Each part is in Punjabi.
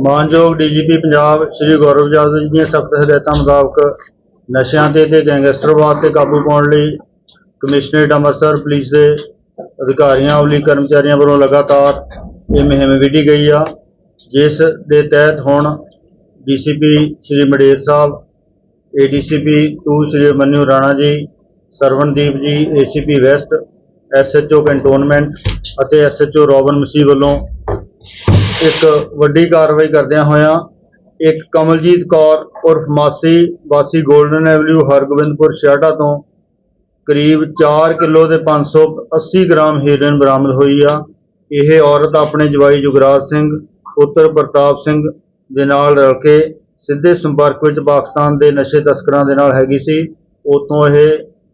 ਮਾਨਯੋਗ ਡੀਜੀਪੀ ਪੰਜਾਬ ਸ਼੍ਰੀ ਗੌਰਵ ਜਾਦਵ ਜੀ ਦੀਆਂ ਸਖਤ ਹਦਾਇਤਾਂ ਮੁਤਾਬਕ ਨਸ਼ਿਆਂ ਤੇ ਤੇ ਗੈਂਗਸਟਰਵਾਦ ਤੇ ਕਾਬੂ ਪਾਉਣ ਲਈ ਕਮਿਸ਼ਨਰੇਟ ਅੰਮ੍ਰਿਤਸਰ ਪੁਲਿਸ ਦੇ ਅਧਿਕਾਰੀਆਂ ਵੱਲੋਂ ਕਰਮਚਾਰੀਆਂ ਵੱਲੋਂ ਲਗਾਤਾਰ ਇਹ ਮੁਹਿੰਮ ਵਿੱਢੀ ਗਈ ਆ, ਜਿਸ ਦੇ ਤਹਿਤ ਹੁਣ DCP Shri Mader Sahib, ADCP 2 Shri Manyu Rana ji, Sarwandeep ji, ACP west, SHO cantonment ਅਤੇ ਐਸਐਚਓ ਰੋਬਨ ਮਸੀਹ ਵੱਲੋਂ ਇੱਕ ਵੱਡੀ ਕਾਰਵਾਈ ਕਰਦਿਆਂ ਹੋਇਆਂ ਇੱਕ ਕਮਲਜੀਤ ਕੌਰ ਉਰਫ ਮਾਸੀ, ਵਾਸੀ 골ਡਨ ਐਵਨਿਊ ਹਰਗੋਬਿੰਦਪੁਰ ਛਿਆਟਾ ਤੋਂ ਕਰੀਬ 4 ਕਿਲੋ ਤੇ 580 ਗ੍ਰਾਮ ਹੀਰੋਇਨ ਬਰਾਮਦ ਹੋਈ ਆ। ਇਹ ਔਰਤ ਆਪਣੇ ਜਵਾਈ ਜੁਗਰਾਜ ਸਿੰਘ, ਪੁੱਤਰ ਪ੍ਰਤਾਪ ਸਿੰਘ ਦੇ ਨਾਲ ਰਲ ਕੇ ਸਿੱਧੇ ਸੰਪਰਕ ਵਿੱਚ ਪਾਕਿਸਤਾਨ ਦੇ ਨਸ਼ੇ ਤਸਕਰਾਂ ਦੇ ਨਾਲ ਹੈਗੀ ਸੀ। ਉਤੋਂ ਇਹ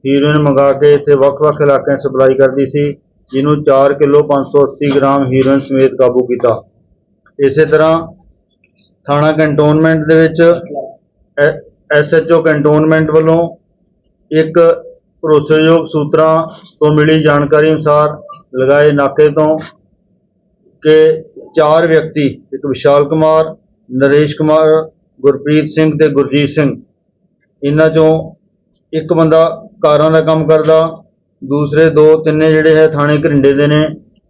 ਹੀਰੋਇਨ ਮੰਗਾ ਕੇ ਇੱਥੇ ਵੱਖ-ਵੱਖ ਇਲਾਕਿਆਂ 'ਚ ਸਪਲਾਈ ਕਰਦੀ ਸੀ, ਜਿਹਨੂੰ 4 ਕਿਲੋ 580 ਗ੍ਰਾਮ ਹੀਰੋਇਨ ਸਮੇਤ ਕਾਬੂ ਕੀਤਾ। ਇਸੇ ਤਰ੍ਹਾਂ ਥਾਣਾ ਕੰਟੋਨਮੈਂਟ ਦੇ ਵਿੱਚ ਐਸਐਚਓ ਕੰਟੋਨਮੈਂਟ ਵੱਲੋਂ ਇੱਕ ਭਰੋਸੇਯੋਗ ਸੂਤਰਾਂ ਤੋਂ ਮਿਲੀ ਜਾਣਕਾਰੀ ਅਨੁਸਾਰ ਲਗਾਏ ਨਾਕੇ ਤੋਂ ਕਿ ਚਾਰ ਵਿਅਕਤੀ, ਇੱਕ ਵਿਸ਼ਾਲ ਕੁਮਾਰ, ਨਰੇਸ਼ ਕੁਮਾਰ, ਗੁਰਪ੍ਰੀਤ ਸਿੰਘ ਤੇ ਗੁਰਜੀਤ ਸਿੰਘ, ਇਹਨਾਂ ਚੋਂ ਇੱਕ ਬੰਦਾ ਕਾਰਾਂ ਦਾ ਕੰਮ ਕਰਦਾ, ਦੂਸਰੇ ਦੋ ਤਿੰਨੇ ਜਿਹੜੇ ਹੈ ਥਾਣੇ ਘਰਿੰਡੇ ਦੇ ਨੇ,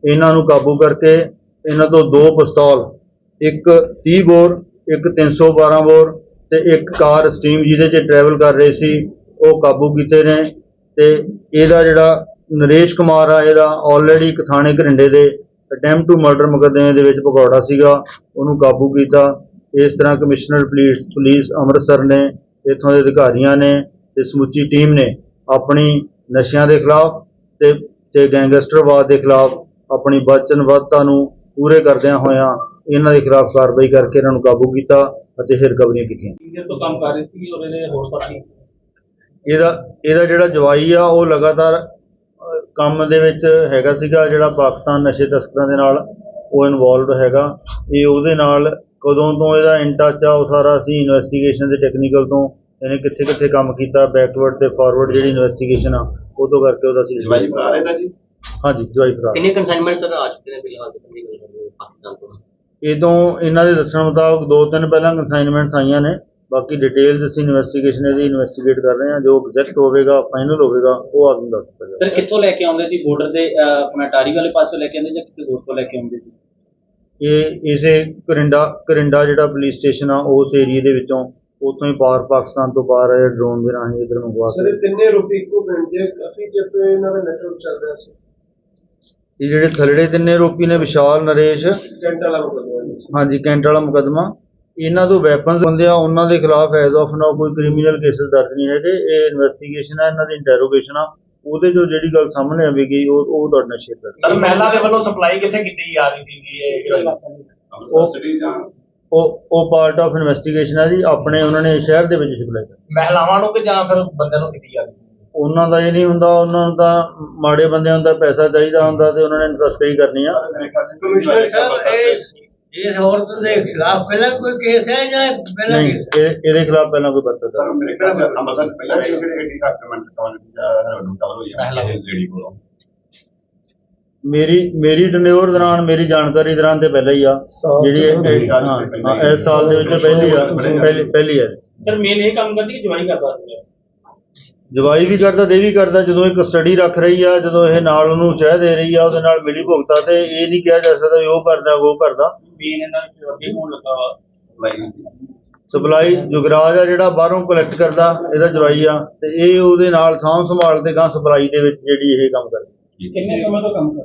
ਇਹਨਾਂ ਨੂੰ ਕਾਬੂ ਕਰਕੇ ਇਹਨਾਂ ਤੋਂ ਦੋ ਪਿਸਤੌਲ ਇੱਕ 30 ਬੋਰ, ਇੱਕ 312 ਬੋਰ ਤੇ ਇੱਕ ਕਾਰ ਸਟੀਮ ਜਿਹਦੇ 'ਚ ਟਰੈਵਲ ਕਰ ਰਹੇ ਸੀ, ਉਹ ਕਾਬੂ ਕੀਤੇ ਨੇ ਤੇ ਇਹਦਾ ਜਿਹੜਾ ਨਰੇਸ਼ ਕੁਮਾਰ ਆ, ਇਹਦਾ ਆਲਰੇਡੀ ਇੱਕ ਥਾਣੇ ਘਰਿੰਡੇ ਦੇ ਅਟੈਂਪਟ ਟੂ ਮਰਡਰ ਮੁਕੱਦਮੇ ਦੇ ਵਿੱਚ ਭਗੌੜਾ ਸੀਗਾ, ਉਹਨੂੰ ਕਾਬੂ ਕੀਤਾ। ਇਸ ਤਰ੍ਹਾਂ ਕਮਿਸ਼ਨਰ ਪੁਲਿਸ ਪੁਲਿਸ ਅੰਮ੍ਰਿਤਸਰ ਨੇ, ਇੱਥੋਂ ਦੇ ਅਧਿਕਾਰੀਆਂ ਨੇ ਤੇ ਸਮੁੱਚੀ ਟੀਮ ਨੇ ਆਪਣੀ ਨਸ਼ਿਆਂ ਦੇ ਖਿਲਾਫ ਤੇ ਤੇ ਗੈਂਗਸਟਰਵਾਦ ਦੇ ਖਿਲਾਫ ਆਪਣੀ ਵਚਨਬੱਧਤਾ ਨੂੰ ਪੂਰੇ ਕਰਦਿਆਂ ਹੋਇਆਂ ਇਹਨਾਂ ਦੇ ਖਿਲਾਫ ਕਾਰਵਾਈ ਕਰਕੇ ਇਹਨਾਂ ਨੂੰ ਕਾਬੂ ਕੀਤਾ ਅਤੇ ਇਹ ਰਿਕਵਰੀਆਂ ਕੀਤੀਆਂ। ਇੰਜਨ ਤੋਂ ਕੰਮ ਕਰ ਰਹੀ ਸੀ ਔਰ ਇਹਦੇ ਹੋਰ ਸਾਥੀ? ਇਹਦਾ ਇਹਦਾ ਜਿਹੜਾ ਜਵਾਈ ਆ ਉਹ ਲਗਾਤਾਰ ਕੰਮ ਦੇ ਵਿੱਚ ਹੈਗਾ ਸੀਗਾ ਜਿਹੜਾ ਪਾਕਿਸਤਾਨ ਨਸ਼ੇ ਤਸਕਰਾਂ ਦੇ ਨਾਲ ਉਹ ਇਨਵੋਲਵਡ ਹੈਗਾ। ਇਹ ਉਹਦੇ ਨਾਲ ਕਦੋਂ ਤੋਂ ਇਹਦਾ ਇਨ ਟੱਚ ਆ ਉਹ ਸਾਰਾ ਅਸੀਂ ਇਨਵੈਸਟੀਗੇਸ਼ਨ ਦੇ ਟੈਕਨੀਕਲ ਤੋਂ ਇਹਨੇ ਕਿੱਥੇ ਕਿੱਥੇ ਕੰਮ ਕੀਤਾ ਬੈਕਵਰਡ ਤੇ ਫਾਰਵਰਡ ਜਿਹੜੀ ਇਨਵੈਸਟੀਗੇਸ਼ਨ ਆ ਉਹ ਤੋਂ ਕਰਕੇ ਉਹਦਾ ਅਸੀਂ ਜਵਾਈ ਭਰਾ ਰਹਿੰਦਾ ਜੀ? ਹਾਂਜੀ ਜਵਾਈ ਭਰਾ। ਕਿੰਨੇ ਕਨਸਾਈਨਮੈਂਟ ਤੱਕ ਆ ਚੁੱਕੇ ਨੇ ਫਿਲਹਾਲ ਪਾਕਿਸਤਾਨ ਤੋਂ? ਇਦੋਂ ਇਹਨਾਂ ਦੇ ਦੱਸਣ ਮੁਤਾਬਕ ਦੋ ਤਿੰਨ ਪਹਿਲਾਂ ਕਨਸਾਈਨਮੈਂਟਸ ਆਈਆਂ ਨੇ ਬਾਕੀ ਡਿਟੇਲਸ ਅਸੀਂ ਇਨਵੈਸਟੀਗੇਸ਼ਨ ਇਹਦੀ ਇਨਵੈਸਟੀਗੇਟ ਕਰ ਰਹੇ ਹਾਂ ਜੋ ਐਗਜ਼ੈਕਟ ਹੋਵੇਗਾ ਫਾਈਨਲ ਹੋਵੇਗਾ ਉਹ ਆਦਮੀ ਦੱਸ ਸਕਦਾ ਸਰ ਕਿੱਥੋਂ ਲੈ ਕੇ ਆਉਂਦੇ ਸੀ? ਬਾਰਡਰ ਦੇ ਆਪਣਾ ਟਾਰੀ ਵਾਲੇ ਪਾਸੋਂ ਲੈ ਕੇ ਆਉਂਦੇ ਜਾਂ ਕਿਤੇ ਹੋਰ ਤੋਂ ਲੈ ਕੇ ਆਉਂਦੇ ਸੀ? ਇਹ ਇਸੇ ਕਰਿੰਡਾ ਕਰਿੰਡਾ ਜਿਹੜਾ ਪੁਲਿਸ ਸਟੇਸ਼ਨ ਆ ਉਸ ਏਰੀਏ ਦੇ ਵਿੱਚੋਂ ਉੱਥੋਂ ਹੀ ਪਾਰ ਪਾਕਿਸਤਾਨ ਤੋਂ ਪਾਰ ਆਏ ਡਰੋਨ ਦੇ ਰਾਹੀਂ ਇਧਰ ਮੰਗਵਾ ਸਰ ਇਹ ਤਿੰਨੇ ਰੂਪੀ ਇੱਕੋ ਪਿੰਡ ਦੇ ਕਾਫੀ ਚਿਰ ਤੋਂ ਇਹਨਾਂ ਦਾ ਨੈਟਵਰਕ ਚੱਲ ਰਿਹਾ ਸੀ। ਇਹ ਜਿਹੜੇ ਥਲੜੇ ਤਿੰਨੇ ਰੋਪੀ ਨੇ ਵਿਸ਼ਾਲ ਨਰੇਸ਼। ਕੈਂਟ ਵਾਲਾ ਮੁਕਦਮਾ ਹਾਂਜੀ ਕੈਂਟ ਵਾਲਾ ਮੁਕੱਦਮਾ। ਇਹਨਾਂ ਤੋਂ ਵੈਪਨਸ ਬੰਦੇ ਆ ਉਹਨਾਂ ਦੇ ਖਿਲਾਫ ਐਜ਼ ਆਫ ਨਾਓ ਕੋਈ ਕ੍ਰਿਮੀਨਲ ਕੇਸਸ ਦਰਜ ਨਹੀਂ ਹੈਗੇ। ਇਹ ਇਨਵੈਸਟੀਗੇਸ਼ਨ ਆ ਇਹਨਾਂ ਦੀ ਇੰਟਰੋਗੇਸ਼ਨ ਆ। ਉਹਦੇ ਜੋ ਜਿਹੜੀ ਗੱਲ ਸਾਹਮਣੇ ਆਵੇਗੀ ਉਹ ਉਹ ਤੁਹਾਡੇ ਨਾਲ ਸ਼ੇਅਰ ਕਰਾਂਗੇ। ਸਰ ਮਹਿਲਾ ਦੇ ਵੱਲੋਂ ਸਪਲਾਈ ਕਿੱਥੇ ਕੀਤੀ ਜਾ ਰਹੀ ਸੀ ਇਹ ਉਹ ਉਹ ਪਾਰਟ ਆਫ ਇਨਵੈਸਟੀਗੇਸ਼ਨ ਹੈ ਜੀ। ਆਪਣੇ ਉਹਨਾਂ ਨੇ ਸ਼ਹਿਰ ਦੇ ਵਿੱਚ ਸਪਲਾਈ ਕਰ ਮਹਿਲਾਵਾਂ ਨੂੰ ਕਿ ਜਾਂ ਫਿਰ ਬੰਦਿਆਂ ਨੂੰ ਕੀਤੀ ਜਾ ਰਹੀ ਉਹਨਾਂ ਦਾ ਇਹ ਨਹੀਂ ਹੁੰਦਾ ਉਹਨਾਂ ਨੂੰ ਤਾਂ ਮਾੜੇ ਬੰਦਿਆਂ ਦਾ ਪੈਸਾ ਚਾਹੀਦਾ ਹੁੰਦਾ ਤੇ ਉਹਨਾਂ ਨੇ ਤਸਕਰੀ ਕਰਨੀ ਆ। ਕਮਿਸ਼ਨਰ ਸਾਹਿਬ ਇਹ ਇਸ ਔਰਤ ਦੇ ਖਿਲਾਫ ਪਹਿਲਾਂ ਕੋਈ ਕੇਸ ਹੈ ਜਾਂ ਪਹਿਲਾਂ ਨਹੀਂ ਇਹ ਇਹਦੇ ਖਿਲਾਫ ਪਹਿਲਾਂ ਕੋਈ ਪਰਚਾ ਦਰਜ ਮੇਰੇ ਖਿਆਲ ਨਾਲ ਅੰਮ੍ਰਿਤਸਰ ਪਹਿਲਾਂ ਵੀ ਜਿਹੜੇ ਐਡੀ ਡਾਕੂਮੈਂਟ ਕਵਰ ਕਵਰ ਹੋਈ ਹੈ ਲੇਡੀ ਕੋਲੋਂ? ਮੇਰੀ ਮੇਰੀ ਟਨਿਓਰ ਦੌਰਾਨ ਮੇਰੀ ਜਾਣਕਾਰੀ ਦੌਰਾਨ ਤੇ ਪਹਿਲਾਂ ਹੀ ਆ। ਜਿਹੜੀ ਇਹ- ਇਹ- ਹਾਂ। ਹਾਂ, ਇਸ ਸਾਲ ਦੇ ਵਿੱਚ ਪਹਿਲੀ ਆ। ਪਹਿਲੀ ਪਹਿਲੀ ਹੈ ਸਰ ਮੇਨ ਇਹ ਕੰਮ ਕਰਦੀ ਕਿ ਜਵਾਈ ਕਰਦਾ ਸੀ ਜਵਾਈ ਵੀ ਕਰਦਾ ਦੇ ਵੀ ਕਰਦਾ ਜਦੋਂ ਇਹ ਕਸਟਡੀ ਰੱਖ ਰਹੀ ਆ ਜਦੋਂ ਇਹ ਨਾਲ ਉਹਨੂੰ ਚਾਹ ਦੇ ਰਹੀ ਆ ਉਹਦੇ ਨਾਲ ਮਿਲੀ ਭੁਗਤਾ ਤੇ ਇਹ ਨਹੀਂ ਕਿਹਾ ਜਾ ਸਕਦਾ ਵੀ ਉਹ ਕਰਦਾ ਉਹ ਕਰਦਾ। ਮੇਨ ਇਹਨਾਂ ਵਿੱਚ ਅੱਗੇ ਹੋਣ ਲੱਗਾ ਵਾ ਲਾਈਨ ਸਪਲਾਈ ਜੁਗਰਾਜ ਆ ਜਿਹੜਾ ਬਾਹਰੋਂ ਕਲੈਕਟ ਕਰਦਾ ਇਹਦਾ ਜਵਾਈ ਆ ਤੇ ਇਹ ਉਹਦੇ ਨਾਲ ਸਾਂਭ ਸੰਭਾਲ ਤੇ ਗਾਂ ਸਪਲਾਈ ਦੇ ਵਿੱਚ ਜਿਹੜੀ ਇਹ ਕੰਮ ਕਰਦਾ। ਕਿੰਨੇ ਸਮੇਂ ਤੋਂ ਕੰਮ ਕਰ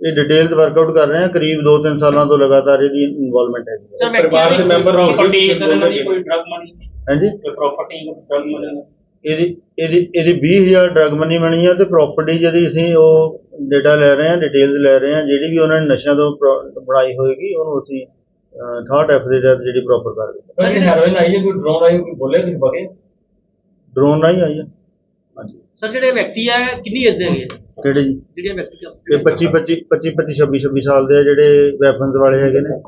ਇਹ ਡਿਟੇਲਸ ਵਰਕਆਊਟ ਕਰ ਰਹੇ ਆ ਕਰੀਬ 2-3 ਸਾਲਾਂ ਤੋਂ ਲਗਾਤਾਰ ਇਹਦੀ ਇਨਵੋਲਵਮੈਂਟ ਹੈ ਪਰਿਵਾਰ ਦੇ ਮੈਂਬਰ ਰਹੋ। ਪ੍ਰਾਪਰਟੀ ਇਹਨਾਂ ਦੀ ਕੋਈ ਡਰਗ ਮਨੀ ਹਾਂਜੀ? ਕੋਈ ਪ੍ਰਾਪਰਟੀ ਡਰਗ ਮਨੀ ਇਹਦੀ ਇਹਦੀ ਇਹਦੀ 20000 ਡਰਗ ਮਨੀ ਬਣੀ ਆ ਤੇ ਪ੍ਰਾਪਰਟੀ ਜਿਹੜੀ ਅਸੀਂ ਉਹ ਡੇਟਾ ਲੈ ਰਹੇ ਹਾਂ ਡਿਟੇਲਸ ਲੈ ਰਹੇ ਹਾਂ ਜਿਹੜੀ ਵੀ ਉਹਨਾਂ ਨੇ ਨਸ਼ਿਆਂ ਤੋਂ ਪ੍ਰੋ- ਬਣਾਈ ਹੋਏਗੀ ਉਹਨੂੰ ਅਸੀਂ ਥਾਟ ਐਫ ਦੇ ਤਹਿਤ ਜਿਹੜੀ ਪ੍ਰੋਪਰ ਕਰ ਦਿੱਤੀ। ਸਰ ਇਹ ਹੈਰੋਇਨ ਆਈ ਹੈ ਕੋਈ ਡਰੋਨ ਆਈ ਕੋਈ ਬੋਲੇ ਕੁਝ ਬਗੇ? ਡਰੋਨ ਰਾਹੀਂ ਆਈ ਆ ਹਾਂਜੀ। ਸਰ ਜਿਹੜੇ ਵਿਅਕਤੀ ਆ ਕਿੰਨੀ ਏਜ ਦੇ ਹੈਗੇ ਕਿਹੜੇ ਜੀ? ਜਿਹੜੇ ਵਿਅਕਤੀ ਇਹ 25 25 25 25 26 26 ਸਾਲ ਦੇ ਆ ਜਿਹੜੇ ਵੈਪਨਸ ਵਾਲੇ ਹੈਗੇ ਨੇ।